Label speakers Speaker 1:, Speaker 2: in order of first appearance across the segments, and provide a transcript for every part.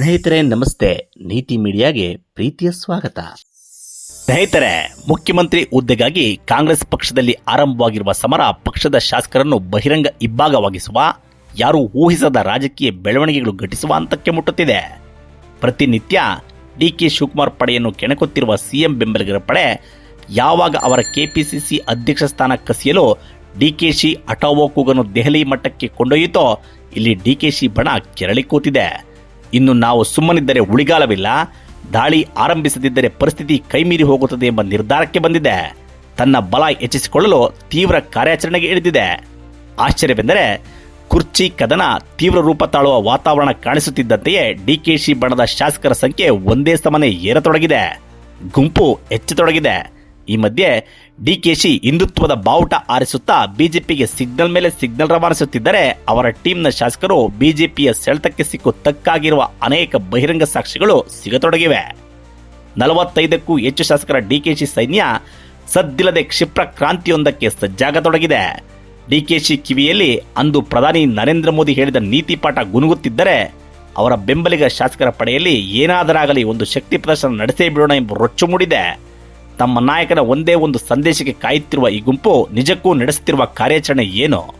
Speaker 1: ಸ್ನೇಹಿತರೆ, ನಮಸ್ತೆ. ನೀತಿ ಮೀಡಿಯಾಗೆ ಪ್ರೀತಿಯ ಸ್ವಾಗತ. ಸ್ನೇಹಿತರೆ, ಮುಖ್ಯಮಂತ್ರಿ ಹುದ್ದೆಗಾಗಿ ಕಾಂಗ್ರೆಸ್ ಪಕ್ಷದಲ್ಲಿ ಆರಂಭವಾಗಿರುವ ಸಮರ ಪಕ್ಷದ ಶಾಸಕರನ್ನು ಬಹಿರಂಗ ಇಬ್ಬಾಗವಾಗಿಸುವ ಯಾರು ಊಹಿಸದ ರಾಜಕೀಯ ಬೆಳವಣಿಗೆಗಳು ಘಟಿಸುವ ಹಂತಕ್ಕೆ ಮುಟ್ಟುತ್ತಿದೆ. ಪ್ರತಿನಿತ್ಯ ಡಿಕೆ ಶಿವಕುಮಾರ್ ಪಡೆಯನ್ನು ಕೆಣಕುತ್ತಿರುವ ಸಿಎಂ ಬೆಂಬಲಿಗರ ಪಡೆ ಯಾವಾಗ ಅವರ ಕೆಪಿಸಿಸಿ ಅಧ್ಯಕ್ಷ ಸ್ಥಾನ ಕಸಿಯಲು ಡಿಕೆಶಿ ಹಠಾವೋ ಕೂಗನ್ನು ದೆಹಲಿ ಮಟ್ಟಕ್ಕೆ ಕೊಂಡೊಯ್ಯಿತೋ ಇಲ್ಲಿ ಡಿಕೆಶಿ ಬಣ ಕೆರಳಿ ಕೂತಿದೆ. ಇನ್ನು ನಾವು ಸುಮ್ಮನಿದ್ದರೆ ಉಳಿಗಾಲವಿಲ್ಲ. ದಾಳಿ ಆರಂಭಿಸದಿದ್ದರೆ ಪರಿಸ್ಥಿತಿ ಕೈಮೀರಿ ಹೋಗುತ್ತದೆ ಎಂಬ ನಿರ್ಧಾರಕ್ಕೆ ಬಂದಿದೆ. ತನ್ನ ಬಲ ಹೆಚ್ಚಿಸಿಕೊಳ್ಳಲು ತೀವ್ರ ಕಾರ್ಯಾಚರಣೆಗೆ ಇಳಿದಿದೆ. ಆಶ್ಚರ್ಯವೆಂದರೆ ಕುರ್ಚಿ ಕದನ ತೀವ್ರ ರೂಪ ತಾಳುವ ವಾತಾವರಣ ಕಾಣಿಸುತ್ತಿದ್ದಂತೆಯೇ ಡಿಕೆಶಿ ಬಣದ ಶಾಸಕರ ಸಂಖ್ಯೆ ಒಂದೇ ಸಮನೆ ಏರತೊಡಗಿದೆ. ಗುಂಪು ಹೆಚ್ಚತೊಡಗಿದೆ. ಈ ಮಧ್ಯೆ ಡಿಕೆಶಿ ಹಿಂದುತ್ವದ ಬಾವುಟ ಆರಿಸುತ್ತಾ ಬಿಜೆಪಿಗೆ ಸಿಗ್ನಲ್ ಮೇಲೆ ಸಿಗ್ನಲ್ ರವಾನಿಸುತ್ತಿದ್ದರೆ ಅವರ ಟೀಮ್ನ ಶಾಸಕರು ಬಿಜೆಪಿಯ ಸೆಳೆತಕ್ಕೆ ಸಿಕ್ಕು ತಕ್ಕಾಗಿರುವ ಅನೇಕ ಬಹಿರಂಗ ಸಾಕ್ಷಿಗಳು ಸಿಗತೊಡಗಿವೆ. ನಲವತ್ತೈದಕ್ಕೂ ಹೆಚ್ಚು ಶಾಸಕರ ಡಿಕೆಶಿ ಸೈನ್ಯ ಸದ್ದಿಲ್ಲದೆ ಕ್ಷಿಪ್ರ ಕ್ರಾಂತಿಯೊಂದಕ್ಕೆ ಸಜ್ಜಾಗತೊಡಗಿದೆ. ಡಿಕೆಶಿ ಕಿವಿಯಲ್ಲಿ ಅಂದು ಪ್ರಧಾನಿ ನರೇಂದ್ರ ಮೋದಿ ಹೇಳಿದ ನೀತಿ ಪಾಠ ಗುನುಗುತ್ತಿದ್ದರೆ ಅವರ ಬೆಂಬಲಿಗ ಶಾಸಕರ ಪಡೆಯಲ್ಲಿ ಏನಾದರಾಗಲಿ ಒಂದು ಶಕ್ತಿ ಪ್ರದರ್ಶನ ನಡೆಸೇ ಬಿಡೋಣ ಎಂಬ ರೊಚ್ಚು ಮೂಡಿದೆ. ತಮ್ಮ ನಾಯಕನ ಒಂದೇ ಒಂದು ಸಂದೇಶಕ್ಕೆ ಕಾಯುತ್ತಿರುವ ಈ ಗುಂಪು ನಿಜಕ್ಕೂ ನಡೆಸುತ್ತಿರುವ ಕಾರ್ಯಾಚರಣೆ ಏನು?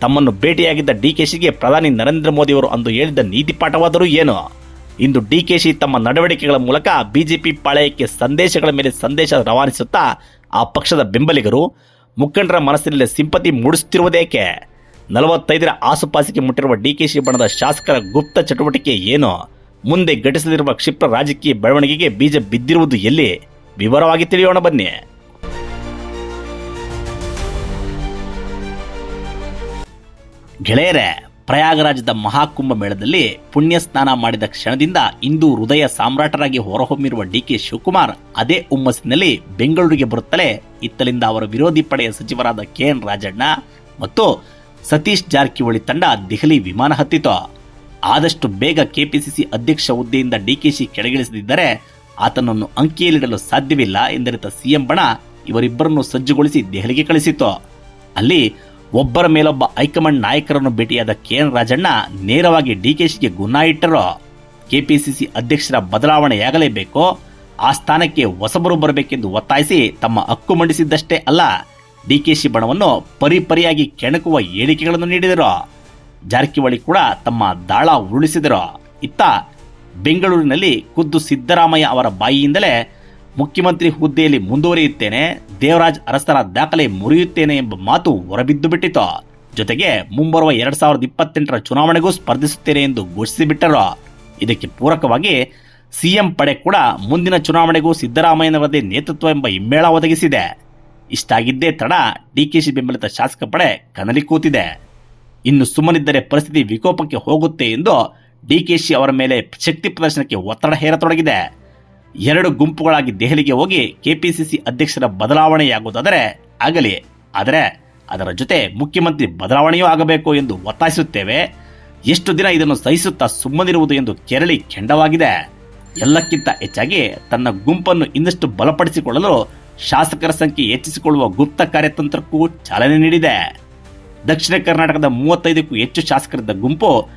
Speaker 1: ತಮ್ಮನ್ನು ಭೇಟಿಯಾಗಿದ್ದ ಡಿಕೆಶಿಗೆ ಪ್ರಧಾನಿ ನರೇಂದ್ರ ಮೋದಿಯವರು ಅಂದು ಹೇಳಿದ ನೀತಿ ಪಾಠವಾದರೂ ಏನು? ಇಂದು ಡಿಕೆಶಿ ತಮ್ಮ ನಡವಳಿಕೆಗಳ ಮೂಲಕ ಬಿಜೆಪಿ ಪಾಳೆಯಕ್ಕೆ ಸಂದೇಶಗಳ ಮೇಲೆ ಸಂದೇಶ ರವಾನಿಸುತ್ತಾ ಆ ಪಕ್ಷದ ಬೆಂಬಲಿಗರು ಮುಖಂಡರ ಮನಸ್ಸಿನಲ್ಲಿ ಸಿಂಪತಿ ಮೂಡಿಸುತ್ತಿರುವುದೇಕೆ? ನಲವತ್ತೈದರ ಆಸುಪಾಸಿಗೆ ಮುಟ್ಟಿರುವ ಡಿಕೆಶಿ ಬಣದ ಶಾಸಕರ ಗುಪ್ತ ಚಟುವಟಿಕೆ ಏನು? ಮುಂದೆ ಘಟಿಸಲಿರುವ ಕ್ಷಿಪ್ರ ರಾಜಕೀಯ ಬೆಳವಣಿಗೆಗೆ ಬೀಜ ಬಿದ್ದಿರುವುದು ಎಲ್ಲಿ? ವಿವರವಾಗಿ ತಿಳಿಯೋಣ ಬನ್ನಿ. ಗೆಳೆಯರೆ, ಪ್ರಯಾಗರಾಜದ ಮಹಾಕುಂಭ ಮೇಳದಲ್ಲಿ ಪುಣ್ಯ ಸ್ನಾನ ಮಾಡಿದ ಕ್ಷಣದಿಂದ ಇಂದು ಹೃದಯ ಸಾಮ್ರಾಟರಾಗಿ ಹೊರಹೊಮ್ಮಿರುವ ಡಿ ಕೆ ಶಿವಕುಮಾರ್ ಅದೇ ಹುಮ್ಮಸ್ಸಿನಲ್ಲಿ ಬೆಂಗಳೂರಿಗೆ ಬರುತ್ತಲೇ ಇತ್ತಲಿಂದ ಅವರ ವಿರೋಧಿ ಪಡೆಯ ಸಚಿವರಾದ ಕೆ ಎನ್ ರಾಜಣ್ಣ ಮತ್ತು ಸತೀಶ್ ಜಾರಕಿಹೊಳಿ ತಂಡ ದೆಹಲಿ ವಿಮಾನ ಹತ್ತಿತು ಆದಷ್ಟು ಬೇಗ ಕೆಪಿಸಿಸಿ ಅಧ್ಯಕ್ಷ ಹುದ್ದೆಯಿಂದ ಡಿಕೆಶಿ ಕೆಳಗಿಳಿಸದಿದ್ದರೆ ಆತನನ್ನು ಅಂಕಿಯಲ್ಲಿಡಲು ಸಾಧ್ಯವಿಲ್ಲ ಎಂದರಿತ ಸಿಎಂ ಬಣ ಇವರಿಬ್ಬರನ್ನು ಸಜ್ಜುಗೊಳಿಸಿ ದೆಹಲಿಗೆ ಕಳಿಸಿತ್ತು. ಅಲ್ಲಿ ಒಬ್ಬರ ಮೇಲೊಬ್ಬ ಹೈಕಮಾಂಡ್ ನಾಯಕರನ್ನು ಭೇಟಿಯಾದ ಕೆ ಎನ್ ರಾಜಣ್ಣ ನೇರವಾಗಿ ಡಿಕೆಶಿಗೆ ಗುನ್ನ ಇಟ್ಟರು. ಕೆಪಿಸಿಸಿ ಅಧ್ಯಕ್ಷರ ಬದಲಾವಣೆಯಾಗಲೇಬೇಕು. ಆ ಸ್ಥಾನಕ್ಕೆ ಹೊಸಬರು ಬರಬೇಕೆಂದು ಒತ್ತಾಯಿಸಿ ತಮ್ಮ ಹಕ್ಕು ಮಂಡಿಸಿದ್ದಷ್ಟೇ ಅಲ್ಲ ಡಿಕೆಶಿ ಬಣವನ್ನು ಪರಿಪರಿಯಾಗಿ ಕೆಣಕುವ ಹೇಳಿಕೆಗಳನ್ನು ನೀಡಿದರು. ಜಾರಕಿಹೊಳಿ ಕೂಡ ತಮ್ಮ ದಾಳ ಉರುಳಿಸಿದರು. ಇತ್ತ ಬೆಂಗಳೂರಿನಲ್ಲಿ ಖುದ್ದು ಸಿದ್ದರಾಮಯ್ಯ ಅವರ ಬಾಯಿಯಿಂದಲೇ ಮುಖ್ಯಮಂತ್ರಿ ಹುದ್ದೆಯಲ್ಲಿ ಮುಂದುವರಿಯುತ್ತೇನೆ, ದೇವರಾಜ್ ಅರಸರ ದಾಖಲೆ ಮುರಿಯುತ್ತೇನೆ ಎಂಬ ಮಾತು ಹೊರಬಿದ್ದು ಬಿಟ್ಟಿತು. ಜೊತೆಗೆ ಮುಂಬರುವ ಎರಡ್ ಸಾವಿರದ ಇಪ್ಪತ್ತೆಂಟರ ಚುನಾವಣೆಗೂ ಸ್ಪರ್ಧಿಸುತ್ತೇನೆ ಎಂದು ಘೋಷಿಸಿಬಿಟ್ಟರು. ಇದಕ್ಕೆ ಪೂರಕವಾಗಿ ಸಿಎಂ ಪಡೆ ಕೂಡ ಮುಂದಿನ ಚುನಾವಣೆಗೂ ಸಿದ್ದರಾಮಯ್ಯನವರದೇ ನೇತೃತ್ವ ಎಂಬ ಹಿಮ್ಮೇಳ ಒದಗಿಸಿದೆ. ಇಷ್ಟಾಗಿದ್ದೇ ತಡ ಡಿಕೆಶಿ ಬೆಂಬಲಿತ ಶಾಸಕ ಪಡೆ ಕನಲಿ ಕೂತಿದೆ. ಇನ್ನು ಸುಮ್ಮನಿದ್ದರೆ ಪರಿಸ್ಥಿತಿ ವಿಕೋಪಕ್ಕೆ ಹೋಗುತ್ತೆ ಎಂದು ಡಿಕೆಶಿ ಅವರ ಮೇಲೆ ಶಕ್ತಿ ಪ್ರದರ್ಶನಕ್ಕೆ ಒತ್ತಡ ಹೇರತೊಡಗಿದೆ. ಎರಡು ಗುಂಪುಗಳಾಗಿ ದೆಹಲಿಗೆ ಹೋಗಿ ಕೆಪಿಸಿಸಿ ಅಧ್ಯಕ್ಷರ ಬದಲಾವಣೆಯಾಗುವುದಾದರೆ ಆಗಲಿ. ಆದರೆ ಅದರ ಜೊತೆ ಮುಖ್ಯಮಂತ್ರಿ ಬದಲಾವಣೆಯೂ ಆಗಬೇಕು ಎಂದು ಒತ್ತಾಯಿಸುತ್ತೇವೆ. ಎಷ್ಟು ದಿನ ಇದನ್ನು ಸಹಿಸುತ್ತಾ ಸುಮ್ಮನಿರುವುದು ಎಂದು ಕೆರಳಿ ಕೆಂಡವಾಗಿದೆ. ಎಲ್ಲಕ್ಕಿಂತ ಹೆಚ್ಚಾಗಿ ತನ್ನ ಗುಂಪನ್ನು ಇನ್ನಷ್ಟು ಬಲಪಡಿಸಿಕೊಳ್ಳಲು ಶಾಸಕರ ಸಂಖ್ಯೆ ಹೆಚ್ಚಿಸಿಕೊಳ್ಳುವ ಗುಪ್ತ ಕಾರ್ಯತಂತ್ರಕ್ಕೂ ಚಾಲನೆ ನೀಡಿದೆ. ದಕ್ಷಿಣ ಕರ್ನಾಟಕದ ಮೂವತ್ತೈದಕ್ಕೂ ಹೆಚ್ಚು ಶಾಸಕರಿದ್ದ ಗುಂಪು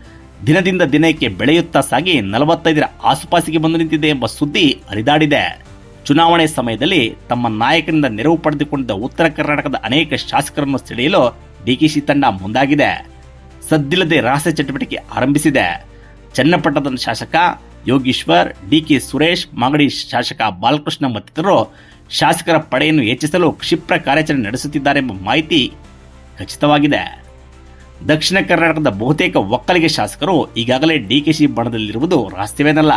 Speaker 1: ದಿನದಿಂದ ದಿನಕ್ಕೆ ಬೆಳೆಯುತ್ತಾ ಸಾಗಿ ನಲವತ್ತೈದರ ಆಸುಪಾಸಿಗೆ ಬಂದು ನಿಂತಿದೆ ಎಂಬ ಸುದ್ದಿ ಹರಿದಾಡಿದೆ. ಚುನಾವಣೆ ಸಮಯದಲ್ಲಿ ತಮ್ಮ ನಾಯಕನಿಂದ ನೆರವು ಪಡೆದುಕೊಂಡಿದ್ದ ಉತ್ತರ ಕರ್ನಾಟಕದ ಅನೇಕ ಶಾಸಕರನ್ನು ಸೆಳೆಯಲು ಡಿಕೆಶಿ ತಂಡ ಮುಂದಾಗಿದೆ. ಸದ್ದಿಲ್ಲದೆ ರಹಸ್ಯ ಚಟುವಟಿಕೆ ಆರಂಭಿಸಿದೆ. ಚನ್ನಪಟ್ಟದ ಶಾಸಕ ಯೋಗೀಶ್ವರ್ ಡಿಕೆ ಸುರೇಶ್, ಮಾಗಡಿ ಶಾಸಕ ಬಾಲಕೃಷ್ಣ ಮತ್ತಿತರರು ಶಾಸಕರ ಪಡೆಯನ್ನು ಹೆಚ್ಚಿಸಲು ಕ್ಷಿಪ್ರ ಕಾರ್ಯಾಚರಣೆ ನಡೆಸುತ್ತಿದ್ದಾರೆಂಬ ಮಾಹಿತಿ ಖಚಿತವಾಗಿದೆ. ದಕ್ಷಿಣ ಕರ್ನಾಟಕದ ಬಹುತೇಕ ಒಕ್ಕಲಿಗೆ ಶಾಸಕರು ಈಗಾಗಲೇ ಡಿಕೆಶಿ ಬಣದಲ್ಲಿರುವುದು ರಹಸ್ಯವೇನಲ್ಲ.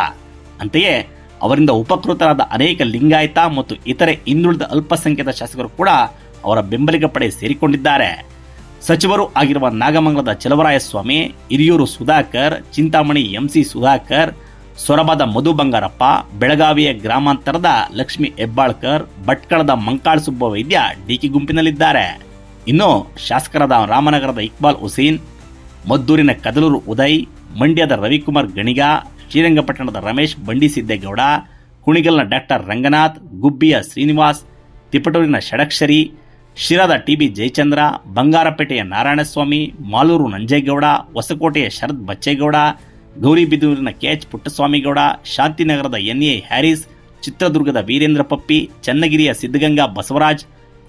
Speaker 1: ಅಂತೆಯೇ, ಅವರಿಂದ ಉಪಕೃತರಾದ ಅನೇಕ ಲಿಂಗಾಯತ ಮತ್ತು ಇತರೆ ಹಿಂದುಳಿದ ಅಲ್ಪಸಂಖ್ಯಾತ ಶಾಸಕರು ಕೂಡ ಅವರ ಬೆಂಬಲಿಗ ಪಡೆ ಸೇರಿಕೊಂಡಿದ್ದಾರೆ. ಸಚಿವರು ಆಗಿರುವ ನಾಗಮಂಗಲದ ಚಲವರಾಯಸ್ವಾಮಿ, ಹಿರಿಯೂರು ಸುಧಾಕರ್, ಚಿಂತಾಮಣಿ ಎಂಸಿ ಸುಧಾಕರ್, ಸೊರಬದ ಮಧು ಬಂಗಾರಪ್ಪ, ಬೆಳಗಾವಿಯ ಗ್ರಾಮಾಂತರದ ಲಕ್ಷ್ಮಿ ಹೆಬ್ಬಾಳ್ಕರ್, ಭಟ್ಕಳದ ಮಂಕಾಳ್ ಸುಬ್ಬ ವೈದ್ಯ ಡಿಕೆ ಗುಂಪಿನಲ್ಲಿದ್ದಾರೆ. ಇನ್ನು ಶಾಸಕರಾದ ರಾಮನಗರದ ಇಕ್ಬಾಲ್ ಹುಸೇನ್, ಮದ್ದೂರಿನ ಕದಲೂರು ಉದಯ್, ಮಂಡ್ಯದ ರವಿಕುಮಾರ್ ಗಣಿಗ, ಶ್ರೀರಂಗಪಟ್ಟಣದ ರಮೇಶ್ ಬಂಡಿಸಿದ್ದೇಗೌಡ, ಕುಣಿಗಲ್ನ ಡಾಕ್ಟರ್ ರಂಗನಾಥ್, ಗುಬ್ಬಿಯ ಶ್ರೀನಿವಾಸ್, ತಿಪಟೂರಿನ ಷಡಕ್ಷರಿ, ಶಿರಾದ ಟಿಬಿ ಜಯಚಂದ್ರ, ಬಂಗಾರಪೇಟೆಯ ನಾರಾಯಣಸ್ವಾಮಿ, ಮಾಲೂರು ನಂಜೇಗೌಡ, ಹೊಸಕೋಟೆಯ ಶರದ್ ಬಚ್ಚೇಗೌಡ, ಗೌರಿಬಿದೂರಿನ ಕೆಎಚ್ ಪುಟ್ಟಸ್ವಾಮಿಗೌಡ, ಶಾಂತಿನಗರದ ಎನ್ಎ ಹ್ಯಾರಿಸ್, ಚಿತ್ರದುರ್ಗದ ವೀರೇಂದ್ರ ಪಪ್ಪಿ, ಚನ್ನಗಿರಿಯ ಸಿದ್ಧಗಂಗಾ ಬಸವರಾಜ್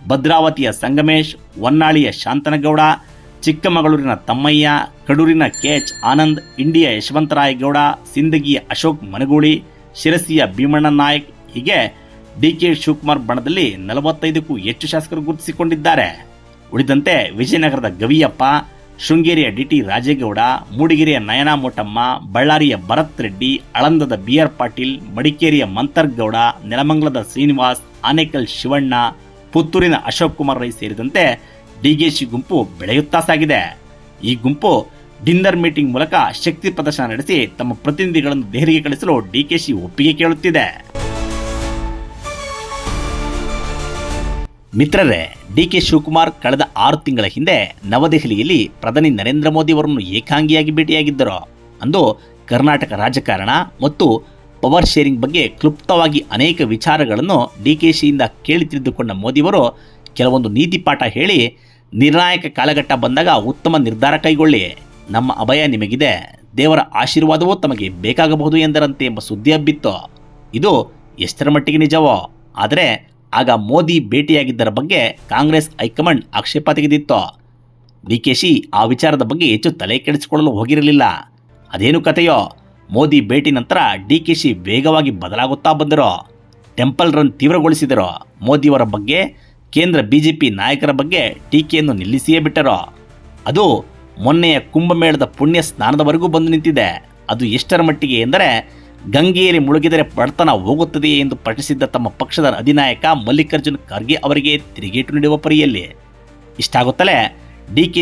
Speaker 1: ಭದ್ರಾವತಿಯ ಸಂಗಮೇಶ್, ಹೊನ್ನಾಳಿಯ ಶಾಂತನಗೌಡ, ಚಿಕ್ಕಮಗಳೂರಿನ ತಮ್ಮಯ್ಯ, ಕಡೂರಿನ ಕೆಎಚ್ ಆನಂದ್, ಇಂಡಿಯ ಯಶವಂತರಾಯಗೌಡ ಸಿಂದಗಿಯ ಅಶೋಕ್ ಮನಗೂಳಿ, ಶಿರಸಿಯ ಭೀಮಣ್ಣ ನಾಯಕ್, ಹೀಗೆ ಡಿಕೆ ಶಿವಕುಮಾರ್ ಬಣದಲ್ಲಿ ನಲವತ್ತೈದಕ್ಕೂ ಹೆಚ್ಚು ಶಾಸಕರು ಗುರುತಿಸಿಕೊಂಡಿದ್ದಾರೆ. ಉಳಿದಂತೆ ವಿಜಯನಗರದ ಗವಿಯಪ್ಪ, ಶೃಂಗೇರಿಯ ಡಿಟಿ ರಾಜೇಗೌಡ ಮೂಡಿಗೆರೆಯ ನಯನಾ ಮೋಟಮ್ಮ ಬಳ್ಳಾರಿಯ ಭರತ್ ರೆಡ್ಡಿ ಆಳಂದದ ಬಿಆರ್ ಪಾಟೀಲ್, ಮಡಿಕೇರಿಯ ಮಂತರ್ಗೌಡ, ನೆಲಮಂಗಲದ ಶ್ರೀನಿವಾಸ್, ಆನೇಕಲ್ ಶಿವಣ್ಣ ಪುತ್ತೂರಿನ ಅಶೋಕ್ ಕುಮಾರ್ ರೈ ಸೇರಿದಂತೆ ಡಿಗೆಶಿ ಗುಂಪು ಬೆಳೆಯುತ್ತಾ ಸಾಗಿದೆ. ಈ ಗುಂಪು ಡಿನ್ನರ್ ಮೀಟಿಂಗ್ ಮೂಲಕ ಶಕ್ತಿ ಪ್ರದರ್ಶನ ನಡೆಸಿ ತಮ್ಮ ಪ್ರತಿನಿಧಿಗಳನ್ನು ದೆಹಲಿಗೆ ಕಳಿಸಲು ಡಿಕೆಶಿ ಒಪ್ಪಿಗೆ ಕೇಳುತ್ತಿದೆ. ಮಿತ್ರರೇ, ಡಿಕೆ ಶಿವಕುಮಾರ್ ಕಳೆದ ಆರು ತಿಂಗಳ ಹಿಂದೆ ನವದೆಹಲಿಯಲ್ಲಿ ಪ್ರಧಾನಿ ನರೇಂದ್ರ ಮೋದಿ ಅವರನ್ನು ಏಕಾಂಗಿಯಾಗಿ ಭೇಟಿಯಾಗಿದ್ದರು. ಅಂದು ಕರ್ನಾಟಕ ರಾಜಕಾರಣ ಮತ್ತು ಪವರ್ ಶೇರಿಂಗ್ ಬಗ್ಗೆ ಕ್ಲುಪ್ತವಾಗಿ ಅನೇಕ ವಿಚಾರಗಳನ್ನು ಡಿ ಕೆ ಸಿಯಿಂದ ಕೇಳಿ ತಿಳಿದುಕೊಂಡ ಮೋದಿಯವರು ಕೆಲವೊಂದು ನೀತಿ ಪಾಠ ಹೇಳಿ ನಿರ್ಣಾಯಕ ಕಾಲಘಟ್ಟ ಬಂದಾಗ ಉತ್ತಮ ನಿರ್ಧಾರ ಕೈಗೊಳ್ಳಿ. ನಮ್ಮ ಅಭಯ ನಿಮಗಿದೆ. ದೇವರ ಆಶೀರ್ವಾದವೂ ತಮಗೆ ಬೇಕಾಗಬಹುದು ಎಂದರಂತೆ ಎಂಬ ಸುದ್ದಿ ಹಬ್ಬಿತ್ತು ಇದು ಎಷ್ಟರ ಮಟ್ಟಿಗೆ ನಿಜವೋ? ಆದರೆ ಆಗ ಮೋದಿ ಭೇಟಿಯಾಗಿದ್ದರ ಬಗ್ಗೆ ಕಾಂಗ್ರೆಸ್ ಹೈಕಮಾಂಡ್ ಆಕ್ಷೇಪ ತೆಗೆದಿತ್ತು. ಡಿಕೆಶಿ ಆ ವಿಚಾರದ ಬಗ್ಗೆ ಹೆಚ್ಚು ತಲೆ ಕೆಡಿಸಿಕೊಳ್ಳಲು ಹೋಗಿರಲಿಲ್ಲ. ಅದೇನು ಕಥೆಯೋ? ಮೋದಿ ಭೇಟಿ ನಂತರ ಡಿ ಕೆ ಶಿ ವೇಗವಾಗಿ ಬದಲಾಗುತ್ತಾ ಬಂದರು, ಟೆಂಪಲ್ ರನ್ ತೀವ್ರಗೊಳಿಸಿದರು ಮೋದಿಯವರ ಬಗ್ಗೆ ಕೇಂದ್ರ ಬಿಜೆಪಿ ನಾಯಕರ ಬಗ್ಗೆ ಟೀಕೆಯನ್ನು ನಿಲ್ಲಿಸಿಯೇ ಬಿಟ್ಟರು, ಅದು ಮೊನ್ನೆಯ ಕುಂಭಮೇಳದ ಪುಣ್ಯ ಸ್ನಾನದವರೆಗೂ ಬಂದು ನಿಂತಿದೆ. ಅದು ಎಷ್ಟರ ಮಟ್ಟಿಗೆ ಎಂದರೆ, ಗಂಗೆಯಲ್ಲಿ ಮುಳುಗಿದರೆ ಬಡತನ ಹೋಗುತ್ತದೆಯೇ ಎಂದು ಪ್ರಶ್ನಿಸಿದ್ದ ತಮ್ಮ ಪಕ್ಷದ ಅಧಿನಾಯಕ ಮಲ್ಲಿಕಾರ್ಜುನ್ ಖರ್ಗೆ ಅವರಿಗೆ ತಿರುಗೇಟು ನೀಡುವ ಪರಿಯಲ್ಲಿ. ಇಷ್ಟಾಗುತ್ತಲೇ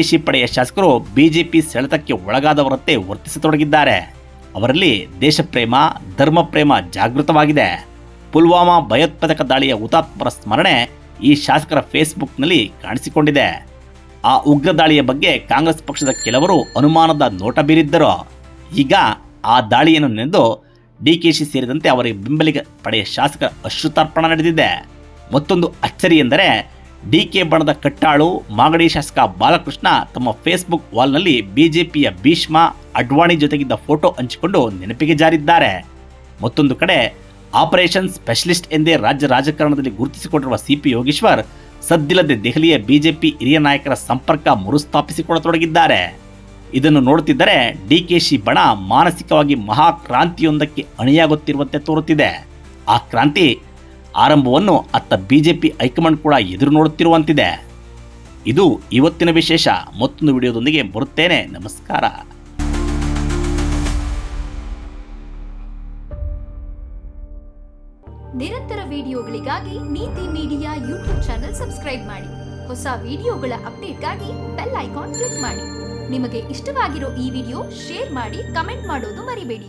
Speaker 1: ಶಿ ಪಡೆಯ ಶಾಸಕರು ಬಿಜೆಪಿ ಸೆಳೆತಕ್ಕೆ ಒಳಗಾದವರಂತೆ ವರ್ತಿಸತೊಡಗಿದ್ದಾರೆ. ಅವರಲ್ಲಿ ದೇಶಪ್ರೇಮ, ಧರ್ಮಪ್ರೇಮ ಜಾಗೃತವಾಗಿದೆ. ಪುಲ್ವಾಮಾ ಭಯೋತ್ಪಾದಕ ದಾಳಿಯ ಹುತಾತ್ಮರ ಸ್ಮರಣೆ ಈ ಶಾಸಕರ ಫೇಸ್ಬುಕ್ನಲ್ಲಿ ಕಾಣಿಸಿಕೊಂಡಿದೆ. ಆ ಉಗ್ರ ದಾಳಿಯ ಬಗ್ಗೆ ಕಾಂಗ್ರೆಸ್ ಪಕ್ಷದ ಕೆಲವರು ಅನುಮಾನದ ನೋಟ ಬೀರಿದ್ದರು. ಈಗ ಆ ದಾಳಿಯನ್ನು ನೆನೆದು ಶಿ ಸೇರಿದಂತೆ ಅವರಿಗೆ ಬೆಂಬಲಿಗ ಪಡೆಯ ಶಾಸಕರ ಅಶ್ರುತಾರ್ಪಣ ನಡೆದಿದೆ. ಮತ್ತೊಂದು ಅಚ್ಚರಿ ಎಂದರೆ ಡಿಕೆ ಬಣದ ಕಟ್ಟಾಳು ಮಾಗಡಿ ಶಾಸಕ ಬಾಲಕೃಷ್ಣ ತಮ್ಮ ಫೇಸ್ಬುಕ್ ವಾಲ್ನಲ್ಲಿ ಬಿಜೆಪಿಯ ಭೀಷ್ಮ ಅಡ್ವಾಣಿ ಜೊತೆಗಿದ್ದ ಫೋಟೋ ಹಂಚಿಕೊಂಡು ನೆನಪಿಗೆ ಜಾರಿದ್ದಾರೆ. ಮತ್ತೊಂದು ಕಡೆ ಆಪರೇಷನ್ ಸ್ಪೆಷಲಿಸ್ಟ್ ಎಂದೇ ರಾಜ್ಯ ರಾಜಕಾರಣದಲ್ಲಿ ಗುರುತಿಸಿಕೊಂಡಿರುವ ಸಿಪಿ ಯೋಗೇಶ್ವರ್ ಸದ್ದಿಲ್ಲದೆ ದೆಹಲಿಯ ಬಿಜೆಪಿ ಹಿರಿಯ ನಾಯಕರ ಸಂಪರ್ಕ ಮರುಸ್ಥಾಪಿಸಿಕೊಳ್ಳತೊಡಗಿದ್ದಾರೆ. ಇದನ್ನು ನೋಡುತ್ತಿದ್ದರೆ ಡಿ ಕೆ ಶಿ ಬಣ ಮಾನಸಿಕವಾಗಿ ಮಹಾಕ್ರಾಂತಿಯೊಂದಕ್ಕೆ ಅಣಿಯಾಗುತ್ತಿರುವಂತೆ ತೋರುತ್ತಿದೆ. ಆ ಕ್ರಾಂತಿ ಆರಂಭವನ್ನು ಅತ್ತ ಬಿಜೆಪಿ ಹೈಕಮಾಂಡ್ ಕೂಡ ಎದುರು ನೋಡುತ್ತಿರುವಂತಿದೆ. ಇದು ಇವತ್ತಿನ ವಿಶೇಷ. ಮತ್ತೊಂದು ವಿಡಿಯೋದೊಂದಿಗೆ ಬರುತ್ತೇನೆ. ನಮಸ್ಕಾರ.
Speaker 2: ನಿರಂತರ ವಿಡಿಯೋಗಳಿಗಾಗಿ ನೀತಿ ಮೀಡಿಯಾ ಯೂಟ್ಯೂಬ್ ಚಾನೆಲ್ ಸಬ್ಸ್ಕ್ರೈಬ್ ಮಾಡಿ. ಹೊಸ ವಿಡಿಯೋಗಳ ಅಪ್ಡೇಟ್ಗಾಗಿ ಬೆಲ್ ಐಕಾನ್ ಕ್ಲಿಕ್ ಮಾಡಿ. ನಿಮಗೆ ಇಷ್ಟವಾಗಿರೋ ಈ ವಿಡಿಯೋ ಶೇರ್ ಮಾಡಿ, ಕಮೆಂಟ್ ಮಾಡೋದು ಮರಿಬೇಡಿ.